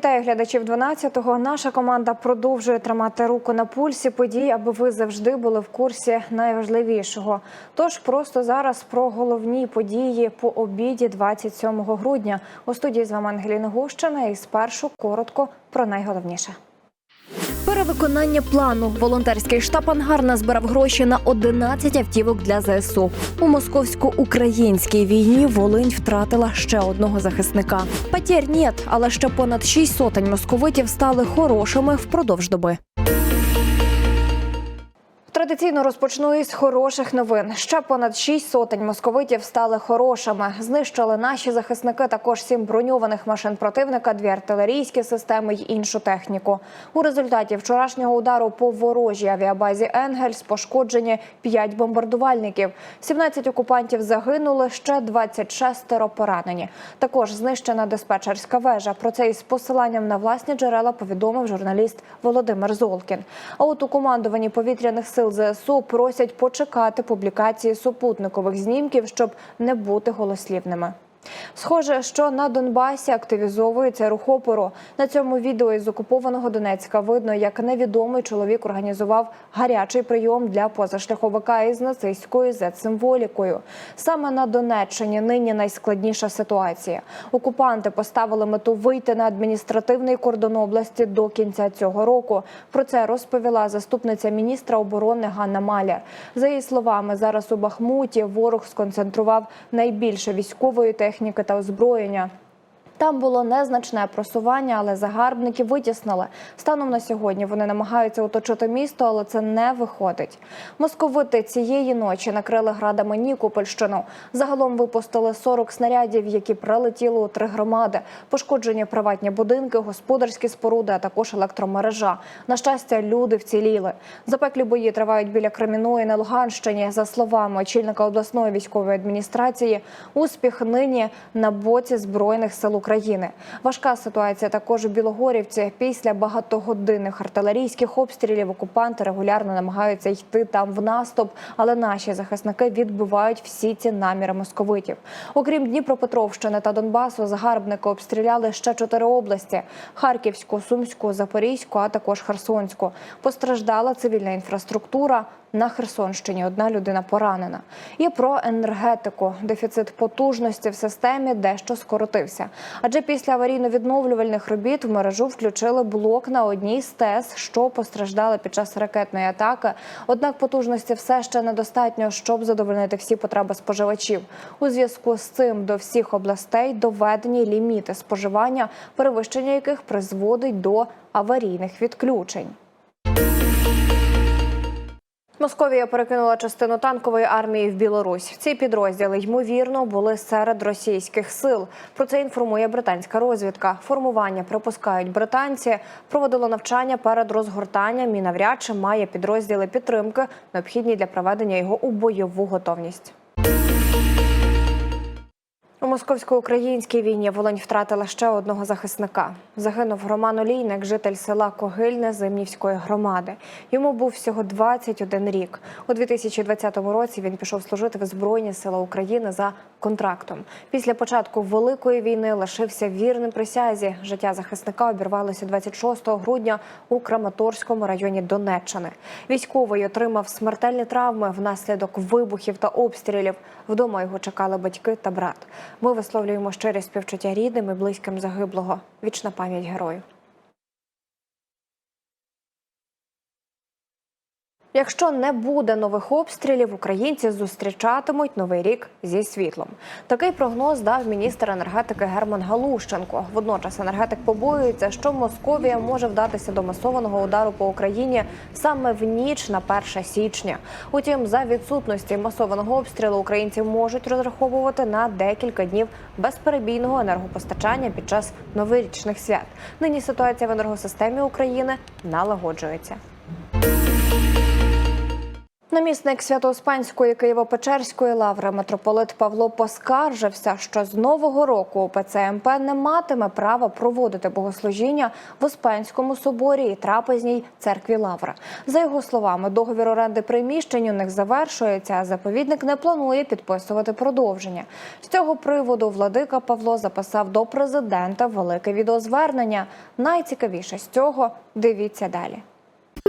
Вітаю глядачів 12-го. Наша команда продовжує тримати руку на пульсі подій, аби ви завжди були в курсі найважливішого. Тож просто зараз про головні події по обіді 27 грудня. У студії з вами Ангеліна Гущина і спершу коротко про найголовніше. Перевиконання плану волонтерський штаб Ангар назбирав гроші на 11 автівок для ЗСУ. У московсько-українській війні Волинь втратила ще одного захисника. Патєр ні, але ще понад шість сотень московитів стали хорошими впродовж доби. Традиційно розпочну із хороших новин. Ще понад шість сотень московитів стали хорошими. Знищили наші захисники також сім броньованих машин противника, дві артилерійські системи й іншу техніку. У результаті вчорашнього удару по ворожій авіабазі Енгельс пошкоджені п'ять бомбардувальників. 17 окупантів загинули, ще 26 поранені. Також знищена диспетчерська вежа. Про це із посиланням на власні джерела повідомив журналіст Володимир Золкін. А от у командуванні повітряних сил ЗСУ просять почекати публікації супутникових знімків, щоб не бути голослівними. Схоже, що на Донбасі активізовується рух опору. На цьому відео із окупованого Донецька видно, як невідомий чоловік організував гарячий прийом для позашляховика із нацистською зет-символікою. Саме на Донеччині нині найскладніша ситуація. Окупанти поставили мету вийти на адміністративний кордон області до кінця цього року. Про це розповіла заступниця міністра оборони Ганна Маляр. За її словами, зараз у Бахмуті ворог сконцентрував найбільше військової техніки та озброєння. Там було незначне просування, але загарбники витіснили. Станом на сьогодні вони намагаються оточити місто, але це не виходить. Московити цієї ночі накрили градами Нікопольщину. Загалом випустили 40 снарядів, які прилетіли у три громади. Пошкоджені приватні будинки, господарські споруди, а також електромережа. На щастя, люди вціліли. Запеклі бої тривають біля Креміної на Луганщині. За словами очільника обласної військової адміністрації, успіх нині на боці збройних сил України. Важка ситуація також у Білогорівці. Після багатогодинних артилерійських обстрілів окупанти регулярно намагаються йти там в наступ, але наші захисники відбивають всі ці наміри московитів. Окрім Дніпропетровщини та Донбасу, загарбники обстріляли ще чотири області: Харківську, Сумську, Запорізьку, а також Херсонську. Постраждала цивільна інфраструктура. На Херсонщині одна людина поранена. І про енергетику. Дефіцит потужності в системі дещо скоротився. Адже після аварійно-відновлювальних робіт в мережу включили блок на одній з ТЕС, що постраждали під час ракетної атаки. Однак потужності все ще недостатньо, щоб задовольнити всі потреби споживачів. У зв'язку з цим до всіх областей доведені ліміти споживання, перевищення яких призводить до аварійних відключень. Московія перекинула частину танкової армії в Білорусь. Ці підрозділи ймовірно були серед російських сил. Про це інформує британська розвідка. Формування припускають британці. Проводило навчання перед розгортанням і навряд чи має підрозділи підтримки, необхідні для проведення його у бойову готовність. Московсько-українській війні Волинь втратила ще одного захисника. Загинув Роман Олійник, житель села Когильне Зимнівської громади. Йому був всього 21 рік. У 2020 році він пішов служити в Збройні Сили України за контрактом. Після початку великої війни лишився вірним присязі. Життя захисника обірвалося 26 грудня у Краматорському районі Донеччини. Військовий отримав смертельні травми внаслідок вибухів та обстрілів. Вдома його чекали батьки та брат. Ми висловлюємо щирі співчуття рідним і близьким загиблого. Вічна пам'ять герою. Якщо не буде нових обстрілів, українці зустрічатимуть новий рік зі світлом. Такий прогноз дав міністр енергетики Герман Галущенко. Водночас енергетик побоюється, що Московія може вдатися до масованого удару по Україні саме в ніч на 1 січня. Утім, за відсутності масованого обстрілу українці можуть розраховувати на декілька днів безперебійного енергопостачання під час новорічних свят. Нині ситуація в енергосистемі України налагоджується. Намісник Свято-Успенської Києво-Печерської лаври митрополит Павло поскаржився, що з нового року УПЦ МП не матиме права проводити богослужіння в Успенському соборі і трапезній церкві Лавра. За його словами, договір оренди приміщень у них завершується, а заповідник не планує підписувати продовження. З цього приводу владика Павло записав до президента велике відеозвернення. Найцікавіше з цього дивіться далі.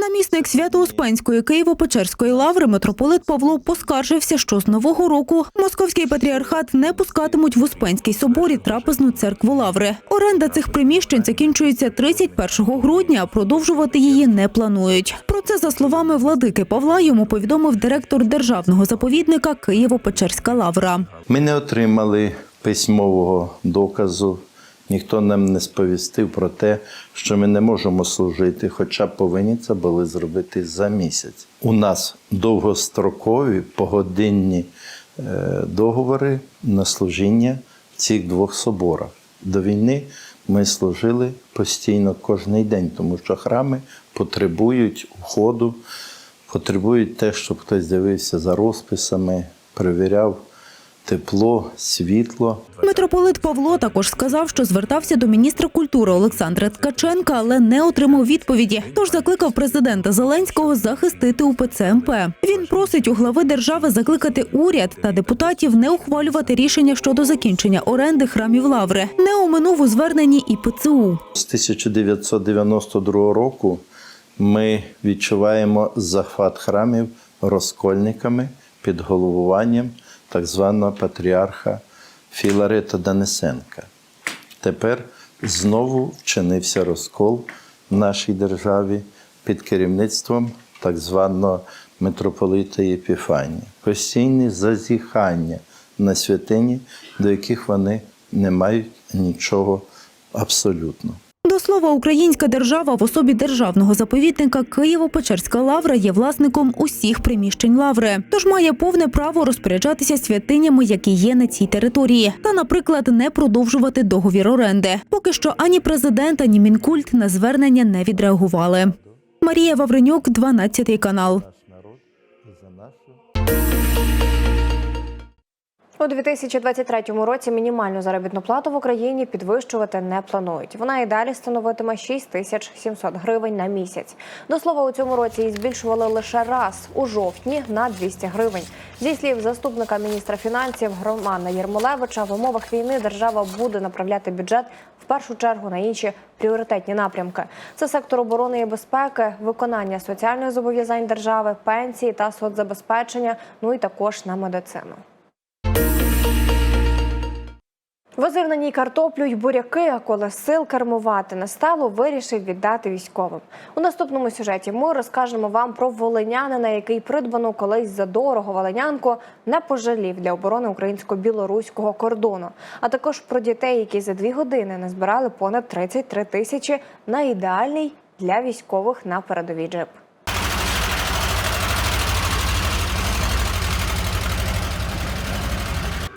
Намісник Свято-Успенської Києво-Печерської лаври митрополит Павло поскаржився, що з нового року московський патріархат не пускатимуть в Успенський соборі трапезну церкву лаври. Оренда цих приміщень закінчується 31 грудня, а продовжувати її не планують. Про це за словами владики Павла йому повідомив директор державного заповідника Києво-Печерська лавра. Ми не отримали письмового доказу. Ніхто нам не сповістив про те, що ми не можемо служити, хоча повинні це були зробити за місяць. У нас довгострокові погодинні е, договори на служіння в цих двох соборах. До війни ми служили постійно кожен день, тому що храми потребують уходу, потребують те, щоб хтось дивився за розписами, перевіряв тепло, світло. Митрополит Павло також сказав, що звертався до міністра культури Олександра Ткаченка, але не отримав відповіді. Тож закликав президента Зеленського захистити УПЦ МП. Він просить у глави держави закликати уряд та депутатів не ухвалювати рішення щодо закінчення оренди храмів Лаври. Не оминув у зверненні і ПЦУ. З 1992 року ми відчуваємо захват храмів розкольниками під головуванням так званого патріарха Філарета Данисенка. Тепер знову вчинився розкол в нашій державі під керівництвом так званого митрополита Єпіфанія. Постійні зазіхання на святині, до яких вони не мають нічого абсолютно. Слова, українська держава в особі державного заповідника Києво-Печерська лавра є власником усіх приміщень лаври, тож має повне право розпоряджатися святинями, які є на цій території, та, наприклад, не продовжувати договір оренди. Поки що ані президент, ані мінкульт на звернення не відреагували. Марія Вавренюк, 12 канал. У 2023 році мінімальну заробітну плату в Україні підвищувати не планують. Вона і далі становитиме 6 тисяч 700 гривень на місяць. До слова, у цьому році її збільшували лише раз у жовтні на 200 гривень. Зі слів заступника міністра фінансів Романа Єрмолевича, в умовах війни держава буде направляти бюджет в першу чергу на інші пріоритетні напрямки. Це сектор оборони і безпеки, виконання соціальних зобов'язань держави, пенсії та соцзабезпечення. Ну і також на медицину. Возив на ній картоплю й буряки, а коли сил кермувати не стало, вирішив віддати військовим. У наступному сюжеті ми розкажемо вам про волинянина, який придбану колись за дорого волинянку не пожалів для оборони українсько-білоруського кордону, а також про дітей, які за дві години назбирали понад 33 тисячі на ідеальний для військових на передовій джип.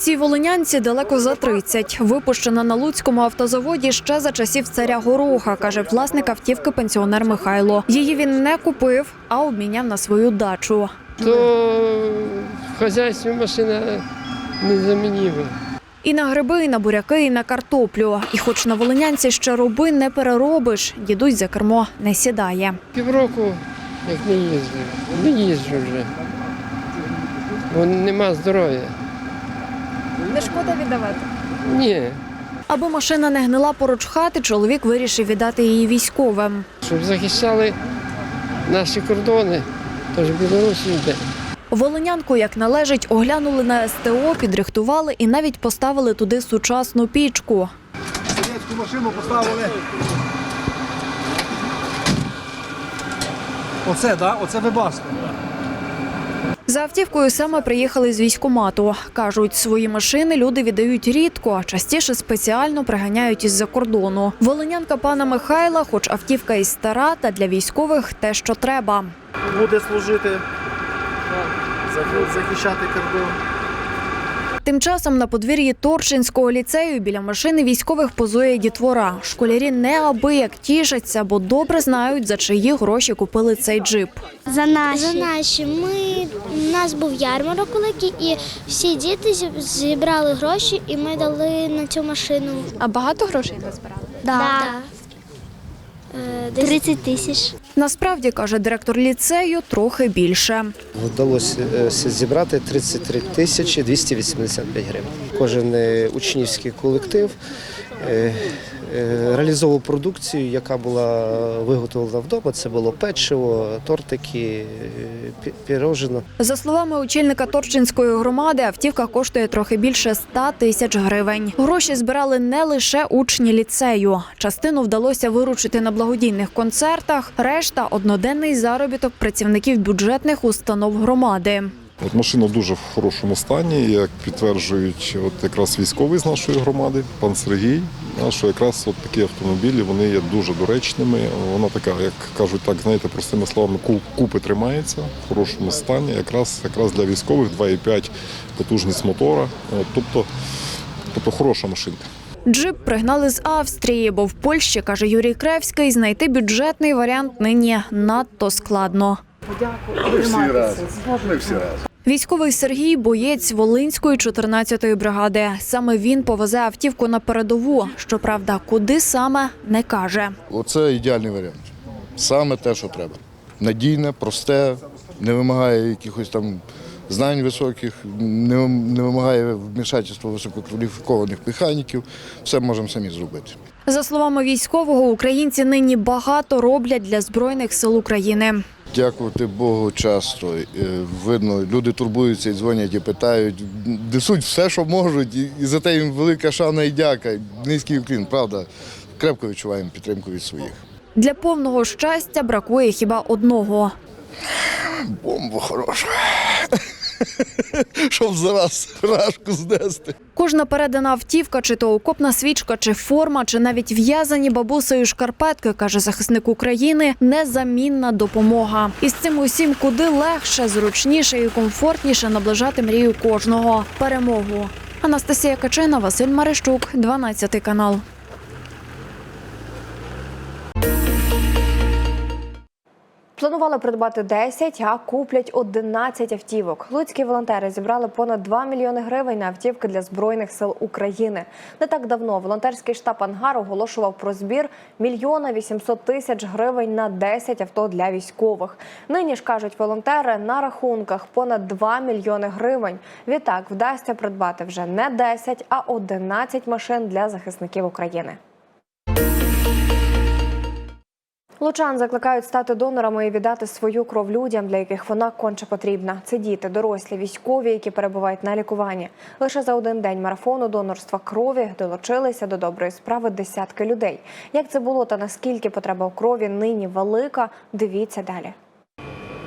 Цій волинянці далеко за 30. Випущена на Луцькому автозаводі ще за часів царя Гороха, каже власник автівки пенсіонер Михайло. Її він не купив, а обміняв на свою дачу. то хазяйстві машина незамінима. І на гриби, і на буряки, і на картоплю. І хоч на волинянці ще роби не переробиш, дідусь за кермо не сідає. Півроку, як не їздив, не їжджу вже. Бо нема здоров'я. Не шкода віддавати. Ні. Аби машина не гнила поруч хати, чоловік вирішив віддати її військовим. Щоб захищали наші кордони, тож Білорусі йде. Волинянку, як належить, оглянули на СТО, підрихтували і навіть поставили туди сучасну пічку. Совєтську машину поставили. Оце, да? Оце вибаска. За автівкою саме приїхали з військомату. Кажуть, свої машини люди віддають рідко, а частіше спеціально приганяють із-за кордону. Волинянка пана Михайла, хоч автівка і стара, та для військових те, що треба. Буде служити, захищати кордон. Тим часом на подвір'ї Торчинського ліцею біля машини військових позує дітвора. Школярі неабияк тішаться, бо добре знають, за чиї гроші купили цей джип. За наші. За наші. Ми у нас був ярмарок великий, і всі діти зі- зібрали гроші, і ми дали на цю машину. А багато грошей назбирали? Да. Е, 30 тисяч. Насправді каже директор ліцею, трохи більше. Вдалося е, зібрати 33 тисячі 285 гривень. Кожен е, учнівський колектив е, е, реалізовував продукцію, яка була виготовлена вдома. Це було печиво, тортики, е, пі- пірожено. За словами очільника Торчинської громади, автівка коштує трохи більше 100 тисяч гривень. Гроші збирали не лише учні ліцею. Частину вдалося виручити на благодійних концертах. Решта одноденний заробіток працівників бюджетних установ громади. От машина дуже в хорошому стані, як підтверджують от якраз військовий з нашої громади, пан Сергій. Що якраз от такі автомобілі вони є дуже доречними. Вона така, як кажуть, так знаєте, простими словами, купи тримається в хорошому стані. Якраз якраз для військових 2,5 потужність мотора. От, тобто, тобто хороша машинка. Джип пригнали з Австрії, бо в Польщі, каже Юрій Кревський, знайти бюджетний варіант нині надто складно. Військовий Сергій боєць Волинської 14-ї бригади. Саме він повезе автівку на передову. Щоправда, куди саме не каже. Оце ідеальний варіант. Саме те, що треба. Надійне, просте, не вимагає якихось там знань високих, не, не вимагає вмішательства висококваліфікованих механіків. Все можемо самі зробити. За словами військового, українці нині багато роблять для збройних сил України. Дякувати Богу, часто е, видно, люди турбуються і дзвонять і питають, несуть все, що можуть, і, і за те їм велика шана і дяка. Низький уклін, правда. Крепко відчуваємо підтримку від своїх. Для повного щастя бракує хіба одного. Бомба хороша. Щоб зараз рашку знести. Кожна передана автівка, чи то окопна свічка, чи форма, чи навіть в'язані бабусею шкарпетки, каже захисник України, незамінна допомога. І з цим усім куди легше, зручніше і комфортніше наближати мрію кожного перемогу. Анастасія Качина, Василь Марищук, 12 канал. Планували придбати 10, а куплять 11 автівок. Луцькі волонтери зібрали понад 2 мільйони гривень на автівки для збройних сил України. Не так давно волонтерський штаб Ангар оголошував про збір мільйона 800 тисяч гривень на 10 авто для військових. Нині ж кажуть волонтери на рахунках понад 2 мільйони гривень. Відтак вдасться придбати вже не 10, а 11 машин для захисників України. Лучан закликають стати донорами і віддати свою кров людям, для яких вона конче потрібна. Це діти, дорослі, військові, які перебувають на лікуванні. Лише за один день марафону донорства крові долучилися до доброї справи десятки людей. Як це було та наскільки потреба у крові нині велика, дивіться далі.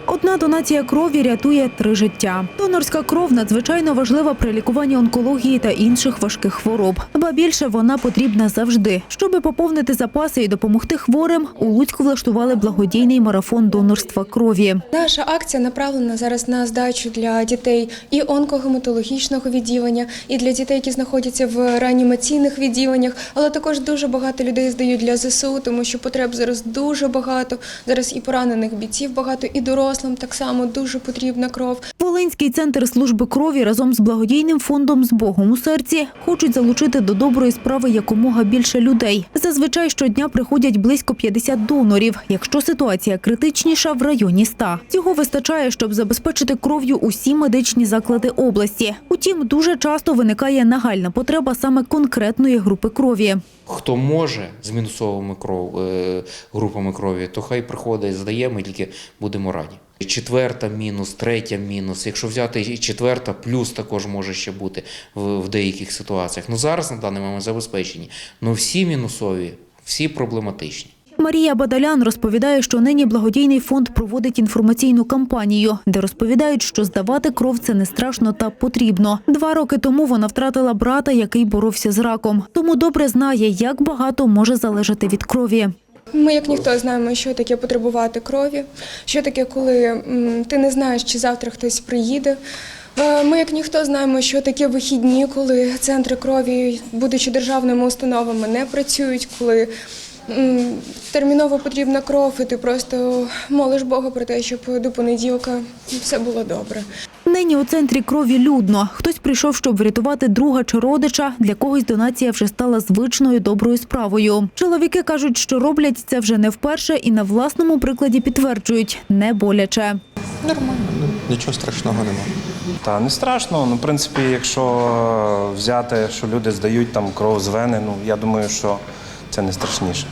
Одна донація крові рятує три життя. Донорська кров надзвичайно важлива при лікуванні онкології та інших важких хвороб. Ба більше вона потрібна завжди. Щоби поповнити запаси і допомогти хворим, у Луцьку влаштували благодійний марафон донорства крові. Наша акція направлена зараз на здачу для дітей і онкогематологічного відділення, і для дітей, які знаходяться в реанімаційних відділеннях. Але також дуже багато людей здають для ЗСУ, тому що потреб зараз дуже багато. Зараз і поранених бійців багато, і дорослим так само дуже потрібна кров. Волинський центр служби крові разом з благодійним фондом з Богом у серці хочуть залучити до доброї справи якомога більше людей. Зазвичай щодня приходять близько 50 донорів, якщо ситуація критичніша в районі 100. Цього вистачає, щоб забезпечити кров'ю усі медичні заклади області. Утім, дуже часто виникає нагальна потреба саме конкретної групи крові. Хто може з мінусовими кров, е, групами крові, то хай приходить, здає, ми тільки будемо раді. Четверта мінус, третя мінус. Якщо взяти і четверта, плюс також може ще бути в, в деяких ситуаціях. Ну зараз на даний момент забезпечені. Ну всі мінусові, всі проблематичні. Марія Бадалян розповідає, що нині благодійний фонд проводить інформаційну кампанію, де розповідають, що здавати кров це не страшно та потрібно. Два роки тому вона втратила брата, який боровся з раком. Тому добре знає, як багато може залежати від крові. Ми, як ніхто, знаємо, що таке потребувати крові, що таке, коли ти не знаєш, чи завтра хтось приїде. Е, Ми, як ніхто, знаємо, що таке вихідні, коли центри крові, будучи державними установами, не працюють, коли терміново потрібна кров, і ти просто молиш Бога про те, щоб до понеділка все було добре. Нині у центрі крові людно. Хтось прийшов, щоб врятувати друга чи родича. Для когось донація вже стала звичною доброю справою. Чоловіки кажуть, що роблять це вже не вперше і на власному прикладі підтверджують – не боляче. Нормально, ну, нічого страшного немає. Та не страшно. Ну, в принципі, якщо взяти, що люди здають там кров з вени, ну я думаю, що це не страшніше.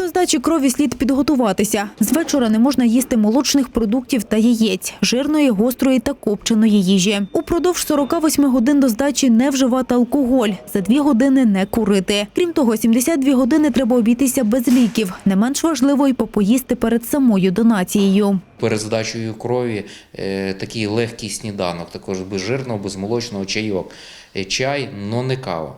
До здачі крові слід підготуватися. З вечора не можна їсти молочних продуктів та яєць, жирної, гострої та копченої їжі. Упродовж 48 годин до здачі не вживати алкоголь, за дві години не курити. Крім того, 72 години треба обійтися без ліків. Не менш важливо й попоїсти перед самою донацією. Перед здачею крові е, такий легкий сніданок, також без жирного, без молочного чайок. Е, Чай, но не кава,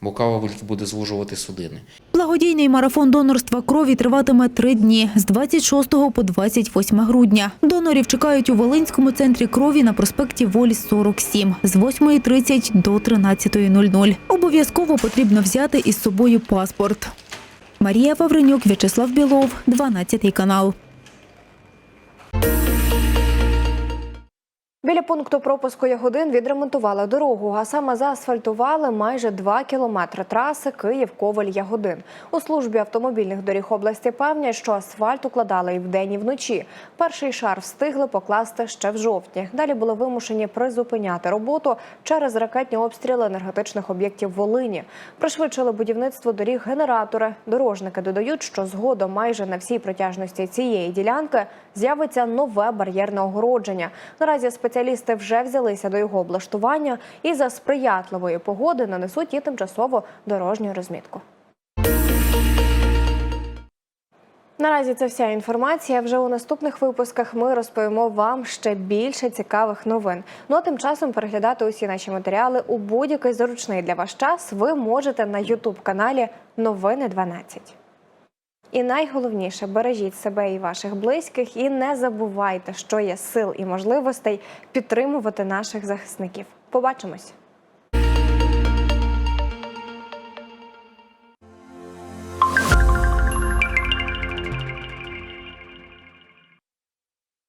бо кава буде звужувати судини. Благодійний марафон донорства крові триватиме три дні з 26 по 28 грудня. Донорів чекають у Волинському центрі крові на проспекті Волі 47 з 8.30 до 13.00. Обов'язково потрібно взяти із собою паспорт. Марія Вавренюк, В'ячеслав Білов, 12 канал. Біля пункту пропуску Ягодин відремонтували дорогу, а саме заасфальтували майже 2 кілометри траси Київ-Коваль-Ягодин. У службі автомобільних доріг області певнять, що асфальт укладали і вдень, і вночі. Перший шар встигли покласти ще в жовтні. Далі були вимушені призупиняти роботу через ракетні обстріли енергетичних об'єктів Волині. Пришвидшили будівництво доріг генератори. Дорожники додають, що згодом майже на всій протяжності цієї ділянки з'явиться нове бар'єрне огородження. Наразі спеціалісти вже взялися до його облаштування і за сприятливої погоди нанесуть і тимчасово дорожню розмітку. Наразі це вся інформація. Вже у наступних випусках ми розповімо вам ще більше цікавих новин. Ну а тим часом переглядати усі наші матеріали у будь-який зручний для вас час ви можете на Ютуб каналі Новини 12. І найголовніше бережіть себе і ваших близьких, і не забувайте, що є сил і можливостей підтримувати наших захисників. Побачимось.